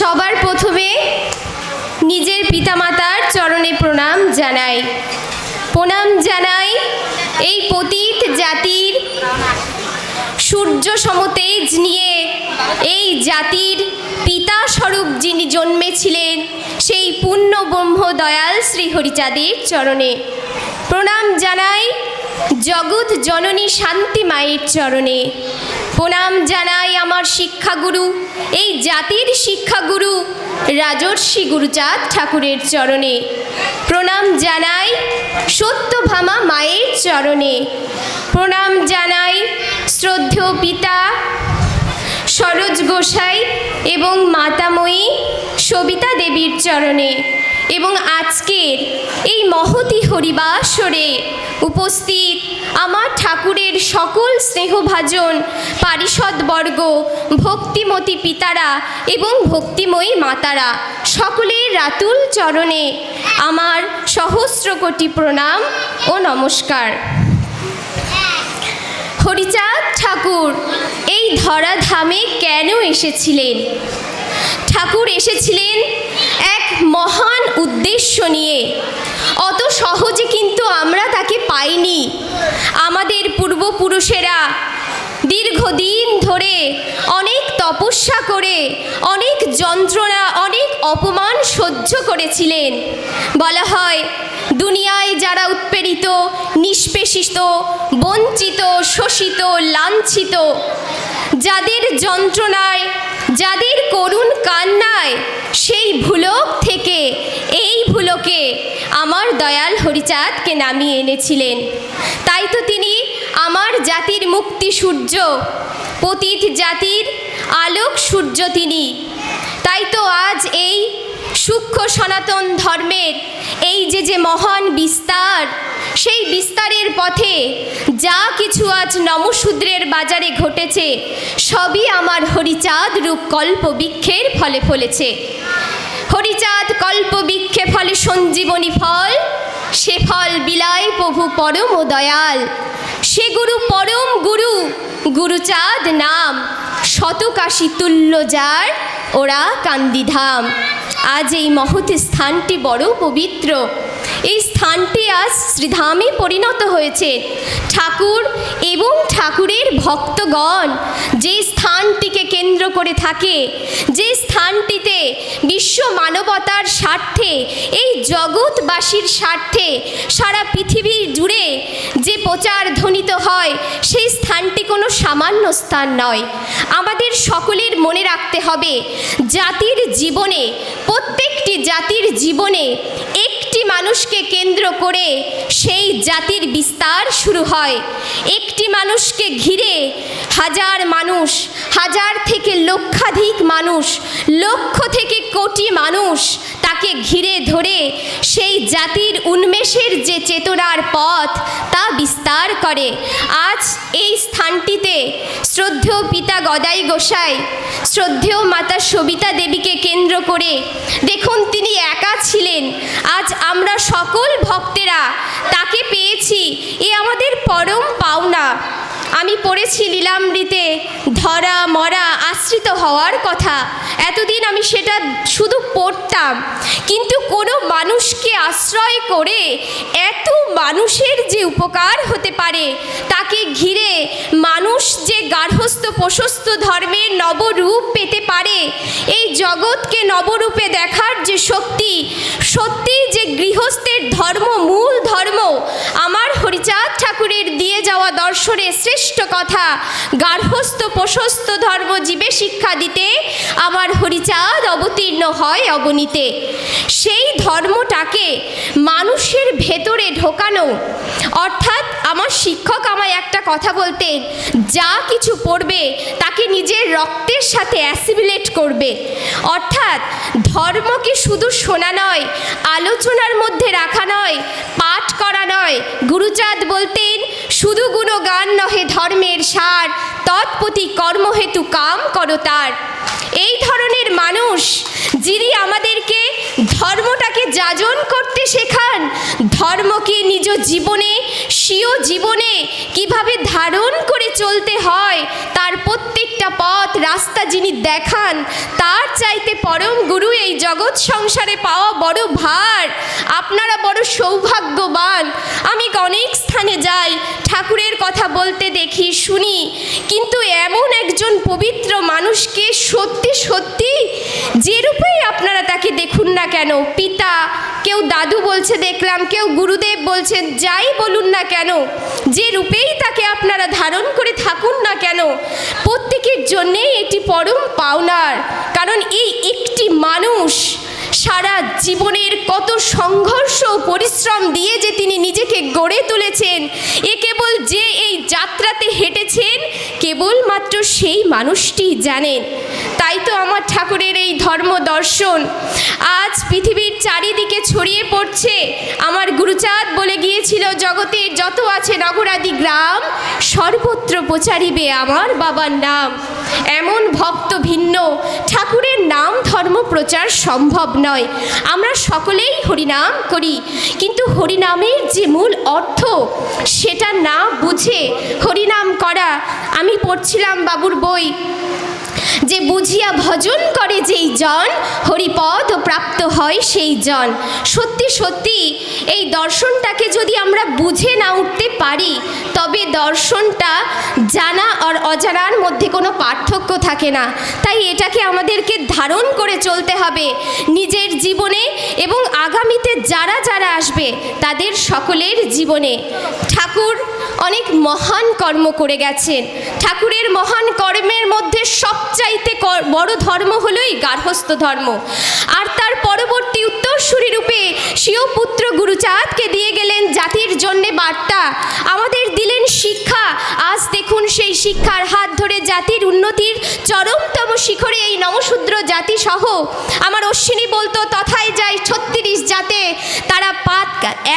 সবার প্রথমে নিজের পিতামাতার চরণে প্রণাম জানাই। প্রণাম জানাই এই পতিত জাতির সূর্য সমতেজ নিয়ে এই জাতির পিতা স্বরূপ যিনি জন্মেছিলেন, সেই পূর্ণ ব্রহ্ম দয়াল শ্রী হরিচাঁদের চরণে। প্রণাম জানাই জগৎ জননী শান্তি মায়ের চরণে। প্রণাম জানাই আমার শিক্ষাগুরু, এই জাতির শিক্ষাগুরু, রাজর্ষি গুরুচাঁদ ঠাকুরের চরণে। প্রণাম জানাই সত্যভামা মায়ের চরণে। প্রণাম জানাই শ্রদ্ধেয় পিতা সরোজ গোসাই এবং মাতাময়ী সবিতা দেবীর চরণে। এবং আজকের এই মহতি হরিবাসরে উপস্থিত আমার ঠাকুরের সকল স্নেহভাজন পারিষদবর্গ, ভক্তিমতী পিতারা এবং ভক্তিময়ী মাতারা, সকলের রাতুল চরণে আমার সহস্র কোটি প্রণাম ও নমস্কার। হরিচাঁদ ঠাকুর, এই ধরাধামে কেন এসেছিলেন? ঠাকুর এসেছিলেন মহান উদ্দেশ্য নিয়ে। অত সহজে কিন্তু আমরা তাকে পাইনি। আমাদের পূর্বপুরুষেরা দীর্ঘদিন ধরে অনেক তপস্যা করে, অনেক যন্ত্রণা, অনেক অপমান সহ্য করেছিলেন। বলা হয়, দুনিয়ায় যারা উৎপীড়িত, নিষ্পেষিত, বঞ্চিত, শোষিত, লাঞ্ছিত, যাদের যন্ত্রণায় যাদের করুণ কান্নায়, সেই ভুলক থেকে, এই ভুলকে আমার দয়াল হরিচাঁদকে নামিয়ে এনেছিলেন। তাই তো তিনি আমার জাতির মুক্তি সূর্য, পতিত জাতির আলোক সূর্য তিনি। তাই তো আজ এই সূক্ষ্ম সনাতন ধর্মের এই যে যে মহান বিস্তার, সেই বিস্তারের পথে যা কিছু আজ নমশূদ্রের বাজারে ঘটেছে, সবই আমার হরিচাঁদ রূপ কল্পবৃক্ষের ফলে ফলেছে। হরিচাঁদ কল্পবৃক্ষে ফলে সঞ্জীবনী ফল সে ফল বিলায় প্রভু পরম দয়াল। সে গুরু পরম গুরু, গুরুচাঁদ নাম। শতকাশী তুল্য যার, ওরা কান্দিধাম আজ এই মহৎ স্থানটি বড় পবিত্র। এই স্থানটি আজ শ্রীধামে পরিণত হয়েছে। ঠাকুর এবং ঠাকুরের ভক্তগণ যে স্থানটিকে কেন্দ্র করে থাকে, যে স্থানটিতে বিশ্ব মানবতার স্বার্থে, এই জগৎবাসীর স্বার্থে সারা পৃথিবী জুড়ে যে প্রচার ধ্বনিত হয়, সেই স্থানটি কোনো সামান্য স্থান নয়। আমাদের সকলের মনে রাখতে হবে, জাতির জীবনে, প্রত্যেকটি জাতির জীবনে একটি মানুষকে কেন্দ্র করে সেই জাতির বিস্তার শুরু হয়। একটি মানুষকে ঘিরে হাজার মানুষ, হাজার থেকে লক্ষাধিক মানুষ, লক্ষ থেকে কোটি মানুষ তাকে ঘিরে ধরে সেই জাতির উন্মেষের যে চেতনার পথ, তা বিস্তার করে। আজ এই স্থানটিতে শ্রদ্ধেয় পিতা গদাই গোসাই, শ্রদ্ধেয় মাতা সবিতা দেবীকে কেন্দ্র করে, দেখুন তিনি একা ছিলেন। আজ আমরা সকল ভক্তেরা তাকে পেয়েছি, এ আমাদের পরম পাওনা। আমি পড়েছি লীলামৃতে ধরা মরা আশ্রিত হওয়ার কথা। এতদিন আমি সেটা শুধু পড়তাম, কিন্তু কোনো মানুষকে আশ্রয় করে এত মানুষের যে উপকার হতে পারে, তাকে ঘিরে মানুষ যে গার্হস্থ প্রশস্ত ধর্মের নবরূপ পেতে পারে, এই জগৎকে নবরূপে দেখার যে শক্তি, সত্যি গৃহস্থের ধর্ম, মূল ধর্ম, আমার হরিচাঁদ ঠাকুরের দিয়ে যাওয়া দর্শনে শ্রেষ্ঠ কথা, গার্হস্থ প্রশস্ত ধর্ম জীবে শিক্ষা দিতে আমার হরিচাঁদ অবতীর্ণ হয় অবনীতে সেই ধর্মটাকে মানুষের ভেতরে ঢোকানো। অর্থাৎ আমার শিক্ষক আমায় একটা কথা বলতেন, যা কিছু পড়বে তাকে নিজের রক্তের সাথে অ্যাসিমিলেট করবে। অর্থাৎ ধর্মকে শুধু শোনা নয়, আলোচনার মধ্যে রাখা নয়, পাঠ করা নয়। গুরুচাঁদ বলতেন, শুধু গুণগান নহে ধর্মের সার, তৎপতি কর্মহেতু কাম করো তার এই ধরনের মানুষ যিনি আমাদেরকে ধর্মটাকে যাজন করতে শেখান। ধর্মকে নিজ জীবনে স্বীয় জীবনে কীভাবে ধারণ করে চলতে হয়, তার প্রত্যেকটা পথ, রাস্তা যিনি দেখান, তার চাইতে পরম গুরু এই জগৎ সংসারে পাওয়া বড় ভার। আপনারা বড় সৌভাগ্যবান। আমি অনেক স্থানে যাই, ঠাকুরের কথা বলতে দেখি, শুনি। কিন্তু এমন একজন পবিত্র মানুষকে সত্যি সত্যি যে রূপেই আপনারা তাকে দেখুন না কেন? পিতা, কেউ দাদু বলছে দেখলাম, কেউ গুরুদেব বলছেন যাই বলুন না কেন? যে রূপেই তাকে আপনারা ধারণ করে থাকুন না কেন? প্রত্যেকের জন্যেই এটি পরম পাওনার, কারণ এই একটি মানুষ সারা জীবনের কত সংঘর্ষ পরিশ্রম দিয়ে যে তিনি নিজেকে গড়ে তুলেছেন, এ কেবল যে এই যাত্রাতে হেঁটেছেন, কেবলমাত্র সেই মানুষটি জানেন। তাই তো আমার ঠাকুরের এই ধর্ম দর্শন। আজ পৃথিবীর চারিদিকে ছড়িয়ে পড়ছে। আমার গুরুচাঁদ বলে গিয়েছিল, জগতের যত আছে নগরাদি গ্রাম, সর্বত্র প্রচারিবে আমার বাবার নাম। এমন ভক্ত ভিন্ন, ঠাকুরের নাম ধর্ম প্রচার সম্ভব নয়। আমরা সকলেই হরিনাম করি। কিন্তু হরিনামের যে মূল অর্থ, সেটা না বুঝে হরিনাম করা, আমি পড়ছিলাম বাবুর বই। যে বুঝিয়া ভজন করে যেই জন, হরিপদ প্রাপ্ত হয় সেই জন। সত্যি সত্যি, এই দর্শনটাকে যদি আমরা বুঝে না উঠতে পারি, তবে দর্শনটা জানা আর অজানার মধ্যে কোনো পার্থক্য থাকে না। তাই এটাকে আমাদেরকে ধারণ করে চলতে হবে। নিজের জীবনে এবং আগামীতে যারা যারা আসবে, তাদের সকলের জীবনে। ঠাকুর অনেক মহান কর্ম করে গেছেন। ঠাকুরের মহান কর্মের মধ্যে সবচাইতে বড় ধর্ম হলোই গার্হস্থ ধর্ম। আর তার পরবর্তী উত্তরসূরি রূপে স্বীয় পুত্র গুরুচাঁদকে দিয়ে গেলেন জাতির জন্যে বার্তা। আমাদের দিলেন শিক্ষা। আজ দেখুন সেই শিক্ষার হাত ধরে জাতির উন্নতির চরমতম শিখরে এই নমশূদ্র জাতি সহ আমার অশ্বিনী বলতো, তথায় যায় ছত্রিশ জাতে। তারা পাত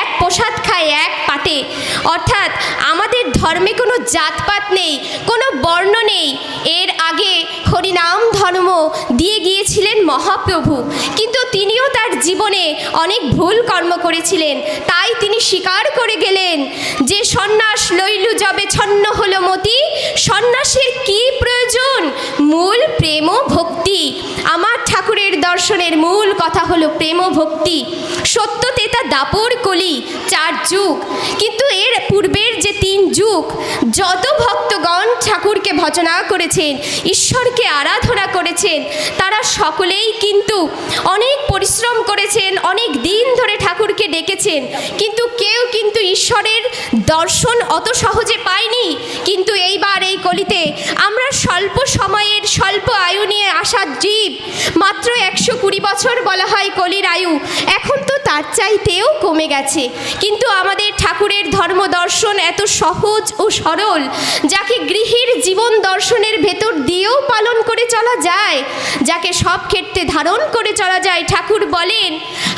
এক প্রসাদ খায় এক পাতে। অর্থাৎ আমাদের ধর্মে কোনো জাতপাত নেই, কোনো বর্ণ নেই। এর আগে হরিনাম ধর্ম দিয়ে গিয়েছিলেন মহাপ্রভু। কিন্তু তিনিও তার জীবনে অনেক ভুল কর্ম করেছিলেন। তাই তিনি স্বীকার করে গেলেন যে, সন্ন্যাস লইলু যবে ছন্ন হলো মতি। সন্ন্যাসের কি প্রয়োজন? মূল প্রেম ভক্তি। আমার ঠাকুরের দর্শনের মূল কথা হলো প্রেম ভক্তি। সত্য তেতা দাপর কলি, চার যুগ। কিন্তু এর পূর্বের যে তিন যুগ যত ভক্তগণ ঠাকুরকে ভজনা করেছেন, ঈশ্বরকে আরাধনা করেছেন, তারা সকলেই কিন্তু অনেক পরিশ্রম করেছেন, অনেক দিন ধরে ঠাকুরকে ডেকেছেন। কিন্তু কেউ কিন্তু ঈশ্বরের দর্শন অত সহজে পায়নি। কিন্তু এইবার এই কলিতে আমরা স্বল্প সময়ের, স্বল্প আয়ু নিয়ে আসা জীব, মাত্র একশো কুড়ি বছর বলা হয় কলির আয়ু, এখন তো তার চাইতেও কমে গেছে। কিন্তু আমাদের ঠাকুরের ধর্ম দর্শন এত সহজ ও সরল, যাকে গৃহীর জীবন দর্শনের ভেতর দিয়েও পালন করে চলা যায়, যাকে সব ক্ষেত্রে ধারণ করে চলা যায়। ঠাকুর বলেন,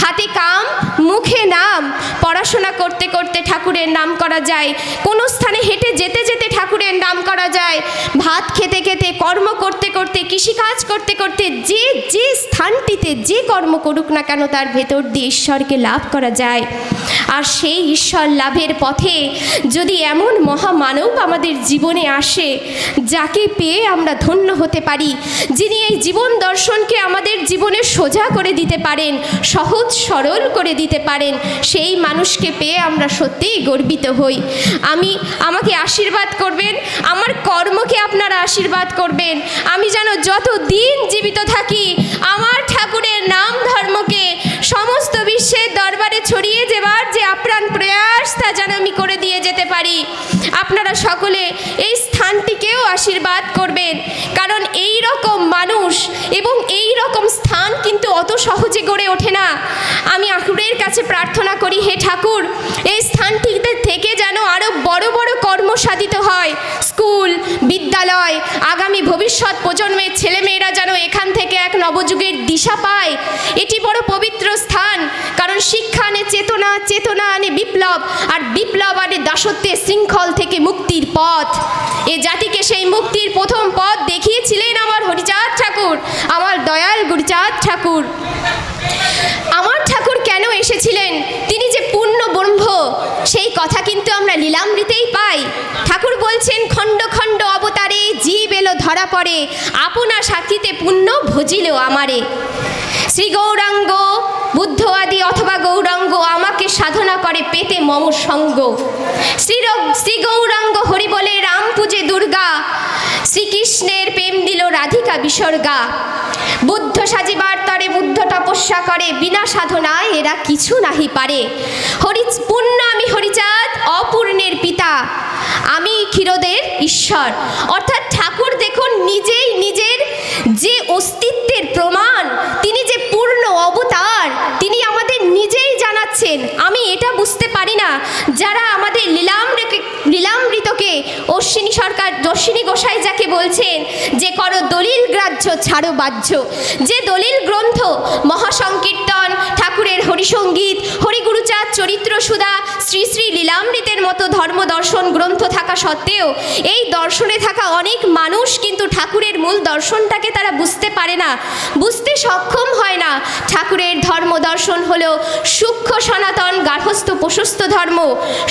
হাতে কাম, মুখে নাম। পড়াশোনা করতে করতে ঠাকুরের নাম করা যায়। কোনো স্থানে হেঁটে যেতে যেতে ঠাকুরের নাম করা যায়। ভাত খেতে খেতে, কর্ম করতে করতে, কৃষিকাজ করতে করতে যে যে স্থানটিতে যে কর্ম করুক না কেন, তার ভেতর দিয়ে ঈশ্বরকে লাভ করা যায়। আর সেই ঈশ্বর লাভের পথে যদি এমন মহামানব আমাদের জীবনে আসে, যাকে পেয়ে আমরা ধন্য হতে পারি, যিনি এই জীবন দর্শনকে আমাদের জীবনে সোজা করে দিতে পারেন, সহজ সরল করে দিতে পারেন, সেই মানুষকে পেয়ে আমরা সত্যিই গর্বিত হই। আমি, আমাকে আশীর্বাদ করবেন, আমার কর্মকে আপনারা আশীর্বাদ করবেন। আমি যেন যত দিন জীবিত থাকি, আমার ঠাকুরের নাম ধর্মকে প্রয়াস তা যেন আমি করে দিয়ে যেতে পারি। আপনারা সকলে এই স্থানটিকেও আশীর্বাদ করবেন। কারণ এই রকম মানুষ এবং এই রকম স্থান কিন্তু অত সহজে গড়ে ওঠে না। আমি ঠাকুরের কাছে প্রার্থনা করি, হে ঠাকুর, এই স্থানটিতে থেকে যেন আরও বড় বড় কর্ম সাধিত হয়। স্কুল, বিদ্যালয়, আগামী ভবিষ্যৎ প্রজন্মের ছেলেমেয়েরা যেন এখান থেকে এক নবযুগের দিশা পায়। এটি বড় পবিত্র স্থান, কারণ শিক্ষা আনে চেতনা চেতনা আনে বিপ্লব, আর বিপ্লব আনে দাসত্বের শৃঙ্খল থেকে মুক্তির পথ। এ জাতিকে সেই মুক্তির প্রথম পথ দেখিয়েছিলেন আমার হরিচাঁদ ঠাকুর, আমার দয়াল গুরুচাঁদ ঠাকুর। এসেছিলেন। তিনি যে পূর্ণ ব্রহ্ম, সেই কথা কিন্তু আমরা লীলামৃতেই পাই। ঠাকুর বলছেন, খণ্ড খণ্ড অবতারে জীব এলো ধরা পড়ে, আপনা সাক্ষীতে পুণ্য ভজিল আমারে। শ্রী গৌরাঙ্গ, বুদ্ধ আদি অথবা গৌরাঙ্গ আমাকে সাধনা করে, পেতে মম সঙ্গ। শ্রী শ্রী গৌরাঙ্গ হরি বলে রাম পূজে দুর্গা, শ্রীকৃষ্ণের প্রেম দিল রাধিকা বিসর্গা। বুদ্ধ সাজিবার তরে বুদ্ধ তপস্যা করে, বিনা সাধনায় এরা কিছু নাহি পারে। হরি পূর্ণ আমি হরিচাঁদ, অপূর্ণের পিতা। আমি ক্ষীরদের ঈশ্বর। অর্থাৎ ঠাকুর দেখুন, নিজেই নিজের যে অস্তিত্বের প্রমাণ, তিনি যে পূর্ণ অবতার, তিনি আমাদের নিজেই জানাচ্ছেন। আমি এটা বুঝতে পারি না। যারা আমাদের লীলামৃতকে লীলামৃতকে অশ্বিনী সরকার দর্শিনী গোসাই যাকে বলছেন যে করো দলিল গ্রাহ্য ছাড়ো বাহ্য। যে দলিল গ্রন্থ মহাসংকীর্তন ঠাকুরের হরিসঙ্গীত হরিগুরুচাঁদ চরিত্র সুধা শ্রী শ্রী লীলামৃতের মতো ধর্ম দর্শন গ্রন্থ থাকা সত্ত্বেও, এই দর্শনে থাকা অনেক মানুষ কিন্তু ঠাকুরের মূল দর্শনটাকে তারা বুঝতে পারে না, বুঝতে সক্ষম হয় না। ঠাকুরের ধর্ম দর্শন হলো সূক্ষ্ম সনাতন গার্হস্থ প্রশস্ত ধর্ম।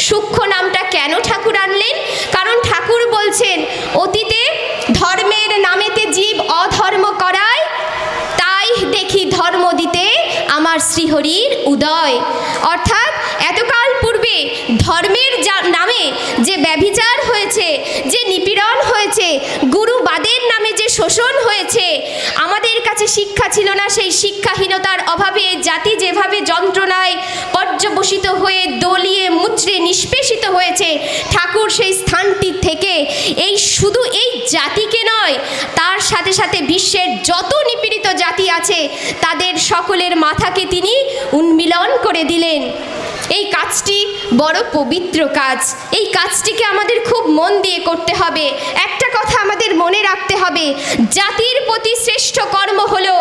সূক্ষ্ম নামটা কেন ঠাকুর আনলেন? কারণ ঠাকুর বলছেন, অতীতে ধর্মের নামেতে জীব অধর্ম করায়, তাই দেখি ধর্ম আমার শ্রীহরির উদয়। অর্থাৎ এতকাল পূর্বে ধর্মের নামে যে ব্যভিচার হয়েছে, যে নিপীড়ন হয়েছে, গুরুবাদের নামে যে শোষণ হয়েছে শিক্ষা ছিল না, সেই শিক্ষাহীনতার অভাবে জাতি যেভাবে যন্ত্রণায় পর্যবসিত হয়ে দলিয়ে মুচড়ে নিষ্পেষিত হয়েছে, ঠাকুর সেই স্থানটি থেকে এই শুধু এই জাতিকে নয়, তার সাথে সাথে বিশ্বের যত নিপীড়িত জাতি আছে, তাদের সকলের মাথাকে তিনি উন্মিলন করে দিলেন। এই কাজটি বড় পবিত্র কাজ। এই কাজটিকে আমাদের খুব মন দিয়ে করতে হবে। একটা কথা আমাদের মনে রাখতে হবে, জাতির প্রতি শ্রেষ্ঠ কর্ম হলো,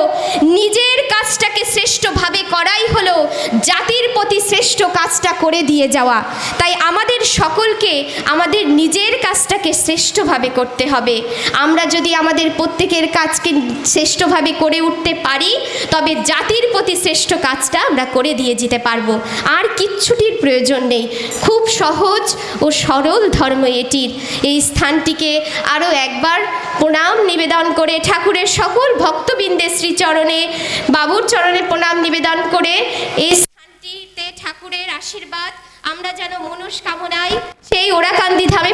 নিজের কাজটাকে শ্রেষ্ঠভাবে করাই হলো, জাতির প্রতি শ্রেষ্ঠ কাজটা করে দিয়ে যাওয়া। তাই আমাদের সকলকে আমাদের নিজের কাজটাকে শ্রেষ্ঠভাবে করতে হবে। আমরা যদি আমাদের প্রত্যেকের কাজকে শ্রেষ্ঠভাবে করে উঠতে পারি, তবে জাতির প্রতি শ্রেষ্ঠ কাজটা আমরা করে দিয়ে যেতে পারব। আর কিচ্ছুটির প্রয়োজন নেই। খুব সহজ ও সরল ধর্ম এটির। এই স্থানটিকে আরও একবার প্রণাম নিবেদন করে ঠাকুরের সকল ভক্তবৃন্দের শ্রীচরণে, বাবুর চরণে প্রণাম নিবেদন করে এই স্থানটিতে ঠাকুরের আশীর্বাদ। আমরা যেন মনস্কামনায় সেই ওরাকান্দি ধামে